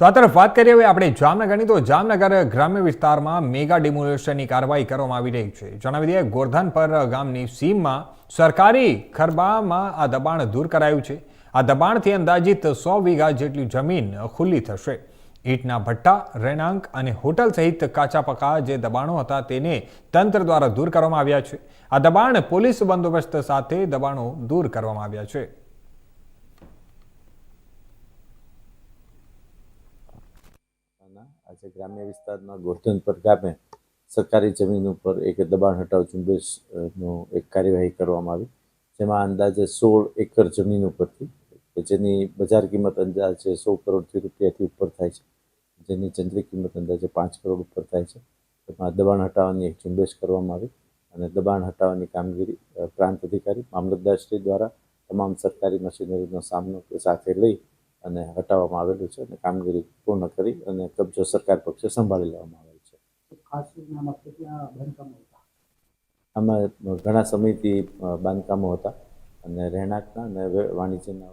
તો આ તરફ વાત કરીએ હવે આપણે જામનગરની. તો જામનગર ગ્રામ્ય વિસ્તારમાં મેગા ડિમોલેશનની કાર્યવાહી કરવામાં આવી રહી છે. જણાવી દઈએ, ગોરધનપર ગામની સીમમાં સરકારી ખરબામાં આ દબાણ દૂર કરાયું છે. આ દબાણથી અંદાજિત સો વીઘા જેટલી જમીન ખુલ્લી થશે. ઈંટના ભઠ્ઠા રહેણાંક અને હોટલ સહિત કાચા પકા જે દબાણો હતા તેને તંત્ર દ્વારા દૂર કરવામાં આવ્યા છે. આ દબાણ પોલીસ બંદોબસ્ત સાથે દબાણો દૂર કરવામાં આવ્યા છે. ના. આજે ગ્રામ્ય વિસ્તારમાં ગોરધનપર ગામે સરકારી જમીન ઉપર એક દબાણ હટાવ ઝુંબેશનું એક કાર્યવાહી કરવામાં આવી, જેમાં અંદાજે સોળ એકર જમીન ઉપરથી જેની બજાર કિંમત અંદાજે સો કરોડથી રૂપિયાથી ઉપર થાય છે, જેની ચંદ્રિક કિંમત અંદાજે પાંચ કરોડ ઉપર થાય છે. એમાં દબાણ હટાવવાની એક ઝુંબેશ કરવામાં આવી અને દબાણ હટાવવાની કામગીરી પ્રાંત અધિકારી મામલતદારશ્રી દ્વારા તમામ સરકારી મશીનરીનો સામનો સાથે લઈ અને હટાવવામાં આવેલું છે અને કામગીરી પૂર્ણ કરી અને કબજો સરકાર પક્ષે સંભાળી લેવામાં આવેલ છે. આમાં ઘણા સમયથી બાંધકામો હતા અને રહેણાંકના અને વાણિજ્યના